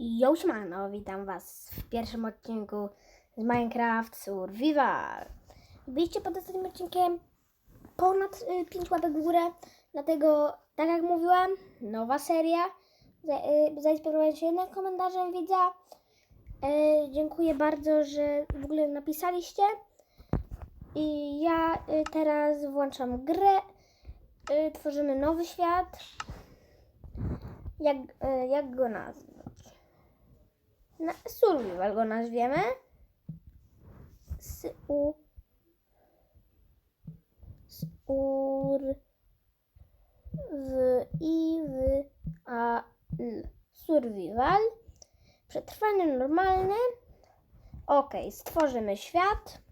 Yo, siemano, witam Was w pierwszym odcinku z Minecraft Survival. Byliście pod ostatnim odcinkiem ponad 5 łapek w górę, dlatego, tak jak mówiłem, nowa seria. Y, zainspirowałem się jednym komentarzem widza. Y, dziękuję bardzo, że w ogóle napisaliście. I ja y, teraz włączam grę. Y, tworzymy nowy świat. Jak, y, jak go nazwać? Na, survival go nazwiemy. S u s w i w a l survival. Przetrwanie normalne. Ok stworzymy świat.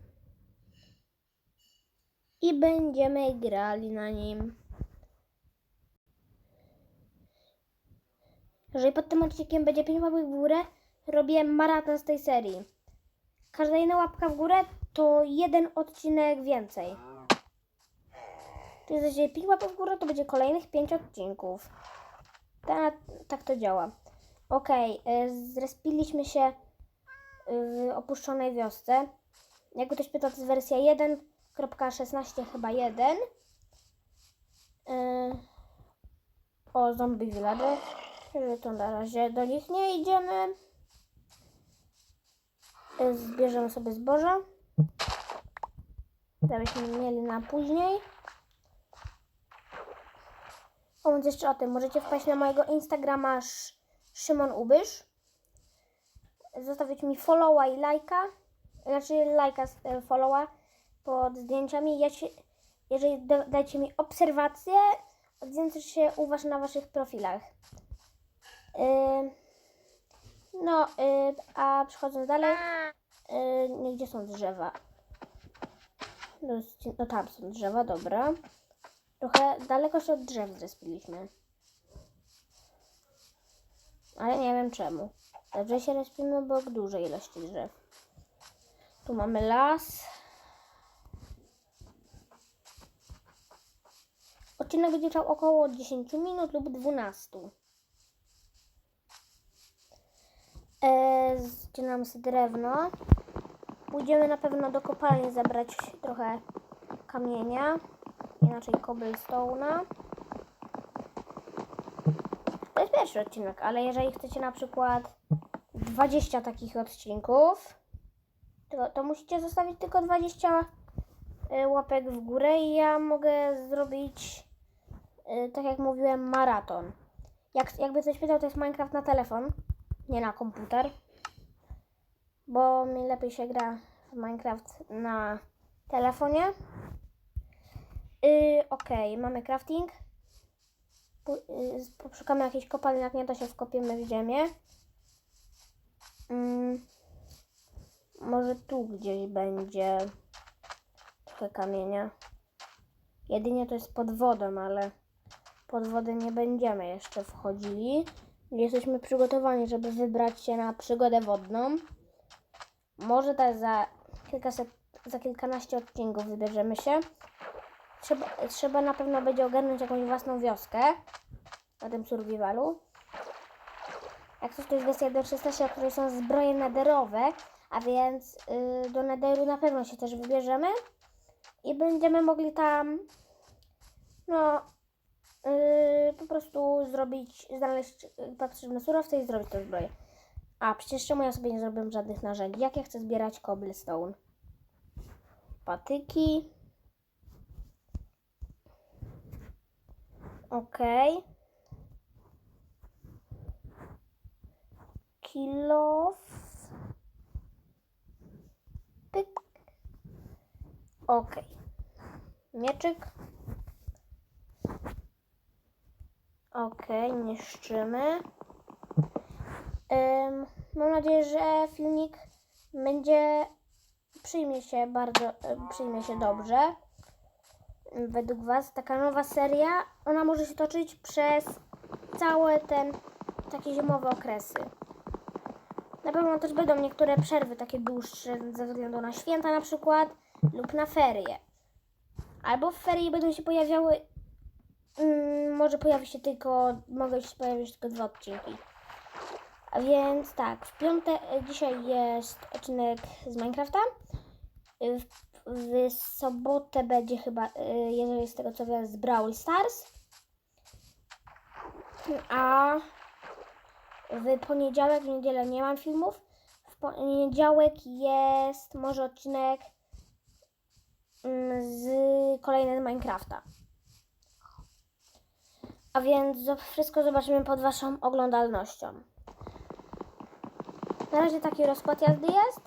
I będziemy grali na nim. Jeżeli pod tym odcinkiem będzie 5 łapek w górę, robię maraton z tej serii. Każda jedna łapka w górę to jeden odcinek więcej. Czyli jeżeli 5 łapek w górę, to będzie kolejnych 5 odcinków. Ta, tak to działa. Ok, zrespiliśmy się w opuszczonej wiosce. Jak ktoś pyta, to jest wersja 1.16 chyba 1. Yy, o zombie village. To na razie do nich nie idziemy. Zbierzemy sobie zboże. Żebyśmy mieli na później. Więc jeszcze o tym. Możecie wpaść na mojego Instagrama Sz- Szymon Ubysz. Zostawić mi followa i lajka. Znaczy lajka, y, followa pod zdjęciami. Ja się, jeżeli da, dajcie mi obserwację, odznaczę się u na waszych profilach. Yy, no, yy, a przechodząc dalej, nie, gdzie są drzewa? No, no tam są drzewa, dobra. Trochę daleko się od drzew zrespiliśmy. Ale nie wiem czemu. Dobrze się respimy obok dużej ilości drzew. Tu mamy las. Odcinek będzie trwał około 10 minut lub 12. E, zcinamy sobie drewno. Pójdziemy na pewno do kopalni zabrać trochę kamienia, inaczej cobblestone'a. To jest pierwszy odcinek, ale jeżeli chcecie na przykład 20 takich odcinków, to, to musicie zostawić tylko 20 y, łapek w górę i ja mogę zrobić, y, tak jak mówiłem, maraton. Jak, jakby ktoś pytał, to jest Minecraft na telefon nie na komputer, bo mi lepiej się gra w Minecraft na telefonie. Yy, Okej, mamy crafting. Yy, Poszukamy jakiejś kopalni, jak nie to się wkopiemy w ziemię. Mm, może tu gdzieś będzie trochę kamienia. Jedynie to jest pod wodą, ale pod wodę nie będziemy jeszcze wchodzili. Jesteśmy przygotowani, żeby wybrać się na przygodę wodną. Może tak za kilkaset, za kilkanaście odcinków wybierzemy się. Trzeba, trzeba na pewno będzie ogarnąć jakąś własną wioskę na tym survivalu. Jak coś to jest wersja 1.16, w której są zbroje nederowe, a więc yy, do nederu na pewno się też wybierzemy i będziemy mogli tam no Yy, po prostu zrobić, znaleźć potrzebne surowce i zrobić tę zbroję. A przecież czemu ja sobie nie zrobiłem żadnych narzędzi? Jak ja chcę zbierać cobblestone? Patyki. Okej. Kilof. Pyk. Okej. Mieczyk. Okej, niszczymy. Ym, mam nadzieję, że filmik będzie przyjmie się bardzo, em, przyjmie się dobrze. Według Was taka nowa seria, ona może się toczyć przez całe ten takie zimowe okresy. Na pewno też będą niektóre przerwy takie dłuższe ze względu na święta na przykład lub na ferie. Albo w ferie będą się pojawiały Mm, może pojawi się tylko, mogę się pojawić tylko dwa odcinki. A więc tak, w piątek, dzisiaj jest odcinek z Minecrafta. Y, W, w sobotę będzie chyba, y, jeżeli z tego co wiem, z Brawl Stars. A w poniedziałek, w niedzielę nie mam filmów. W poniedziałek jest może odcinek mm, z kolejny z Minecrafta. A więc wszystko zobaczymy pod Waszą oglądalnością. Na razie taki rozkład jazdy jest.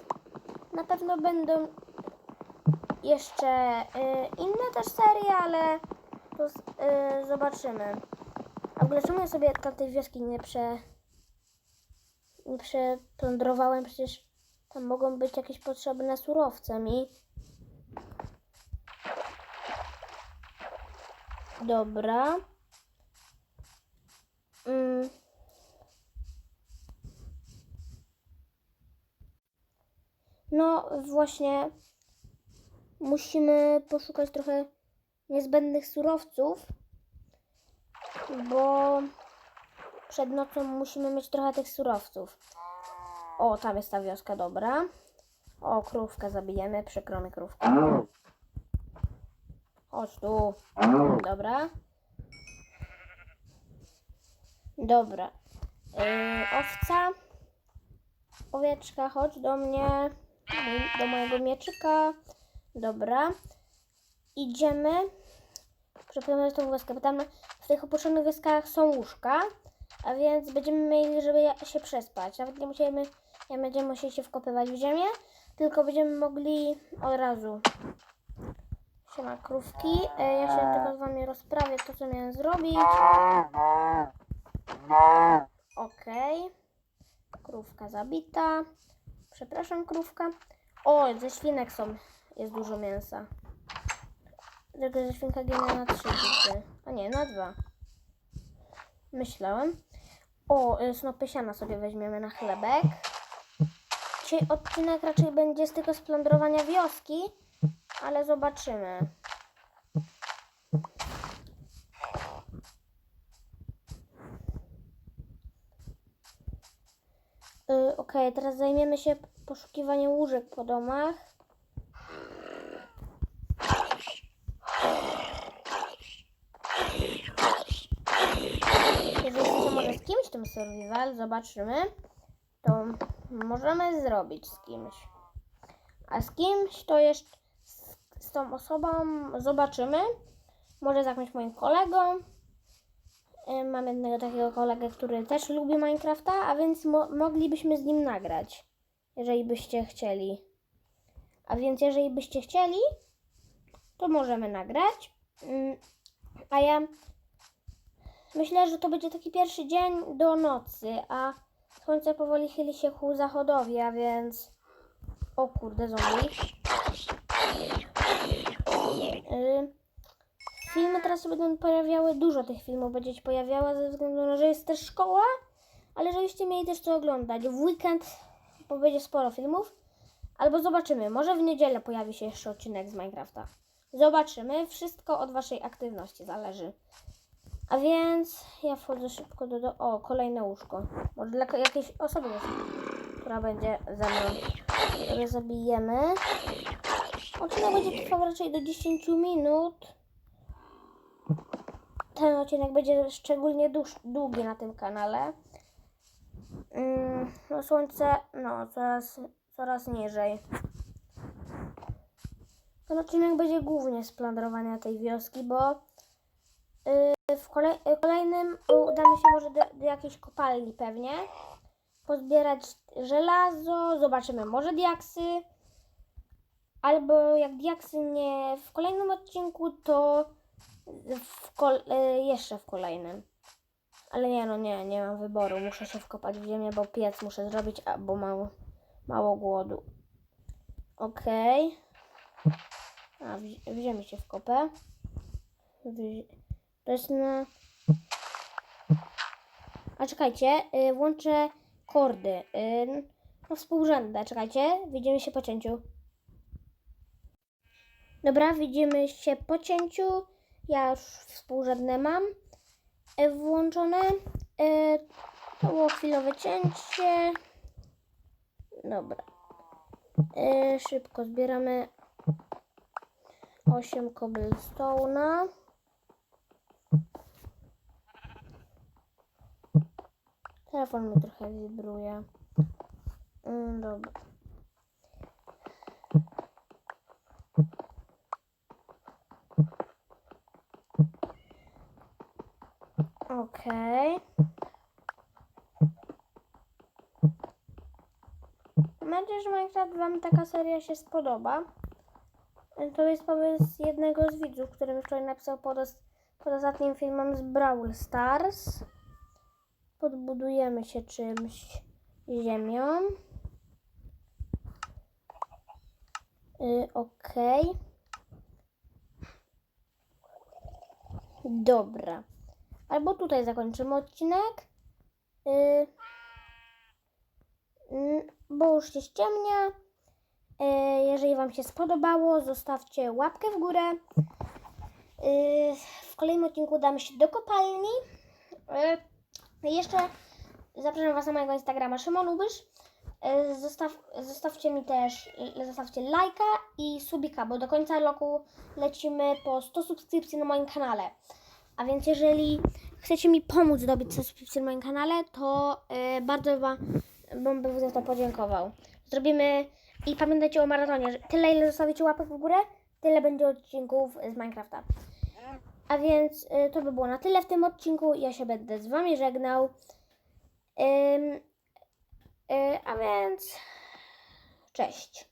Na pewno będą jeszcze y, inne też serie, ale to y, zobaczymy. A w ogóle czemu ja sobie tamtej wioski nie prze... nie przeplądrowałem? Przecież tam mogą być jakieś potrzebne surowce mi. Dobra. Mm. No właśnie musimy poszukać trochę niezbędnych surowców, bo przed nocą musimy mieć trochę tych surowców. O, tam jest ta wioska, dobra. O, krówkę zabijemy, przykro mi krówkę. Chodź tu. Dobra. Dobra. Yy, owca. Owieczka, chodź do mnie. Do mojego mieczyka. Dobra. Idziemy. Przeprowadzamy tą wioskę, bo tam w tych opuszczonych wioskach są łóżka, a więc będziemy mieli, żeby się przespać. Nawet nie musimy, nie będziemy musieli się wkopywać w ziemię, tylko będziemy mogli od razu. Siema krówki. E, Ja się tylko z wami rozprawię co miałem zrobić. Okej. Krówka zabita. Przepraszam, krówka. O, ze świnek są. Jest dużo mięsa. Tylko, że świnka ginie na trzy bity. A nie, na dwa. Myślałem. O, y, snopy siana sobie weźmiemy na chlebek. Dzisiaj odcinek raczej będzie z tego splądrowania wioski, ale zobaczymy. Okej, teraz zajmiemy się poszukiwaniem łóżek po domach. Jeżeli chcecie może z kimś ten survival, zobaczymy, to możemy zrobić z kimś. A z kimś to jeszcze z, z tą osobą zobaczymy. Może z jakimś moim kolegą. Y, Mam jednego takiego kolegę, który też lubi Minecrafta, a więc mo- moglibyśmy z nim nagrać, jeżeli byście chcieli. A więc jeżeli byście chcieli, to możemy nagrać. Mm, A ja myślę, że to będzie taki pierwszy dzień do nocy, a słońce powoli chyli się ku zachodowi, a więc... O kurde, zombie. Y, Filmy teraz się będą pojawiały, dużo tych filmów będzie się pojawiało ze względu na, że jest też szkoła, ale żebyście mieli też co oglądać. W weekend bo będzie sporo filmów, albo zobaczymy, może w niedzielę pojawi się jeszcze odcinek z Minecrafta. Zobaczymy, wszystko od Waszej aktywności zależy. A więc ja wchodzę szybko do, do... O, kolejne łóżko. Może dla jakiejś osoby która będzie ze mną. Które zabijemy. Odcinek będzie trwał raczej do 10 minut. Ten odcinek będzie szczególnie długi na tym kanale. Mm, no słońce, no, coraz, coraz niżej. Ten odcinek będzie głównie z plądrowania tej wioski, bo y, w kolej, y, kolejnym udamy się może do, do jakiejś kopalni pewnie. Pozbierać żelazo, zobaczymy może diaksy. Albo jak diaksy nie w kolejnym odcinku, to w kol- y, jeszcze w kolejnym. Ale nie, no nie, nie mam wyboru. Muszę się wkopać w ziemię, bo piec muszę zrobić, a, bo mało, mało głodu. Okej. A, w, w ziemi się wkopę. To jest na... A czekajcie, y, włączę kordy. Y, no współrzędne, czekajcie, widzimy się po cięciu. Dobra, widzimy się po cięciu. Ja już współrzędne mam y, włączone. Y, To było chwilowe cięcie. Dobra. E, szybko zbieramy 8 cobblestone'a. Telefon mi trochę wibruje. Mm, dobra. Okej. Mam nadzieję, że Minecraft Wam taka seria się spodoba. To jest pomysł jednego z widzów, który mi wczoraj napisał pod, pod ostatnim filmem z Brawl Stars. Podbudujemy się czymś ziemią. Y, Okej. Dobra. Albo tutaj zakończymy odcinek. Y, mm, bo już się ściemnia. Y, jeżeli Wam się spodobało, zostawcie łapkę w górę. Y, w kolejnym odcinku udamy się do kopalni. Y, jeszcze zapraszam Was na mojego Instagrama Szymon Ubysz. Y, Zostaw, zostawcie mi też, y, zostawcie lajka i subika, bo do końca roku lecimy po 100 subskrypcji na moim kanale. A więc jeżeli chcecie mi pomóc dobić subskrypcję na moim kanale, to y, bardzo Wam bym by za to podziękował. Zrobimy i pamiętajcie o maratonie, że tyle ile zostawicie łapek w górę, tyle będzie odcinków z Minecrafta. A więc y, to by było na tyle w tym odcinku. Ja się będę z Wami żegnał. Y, a więc cześć.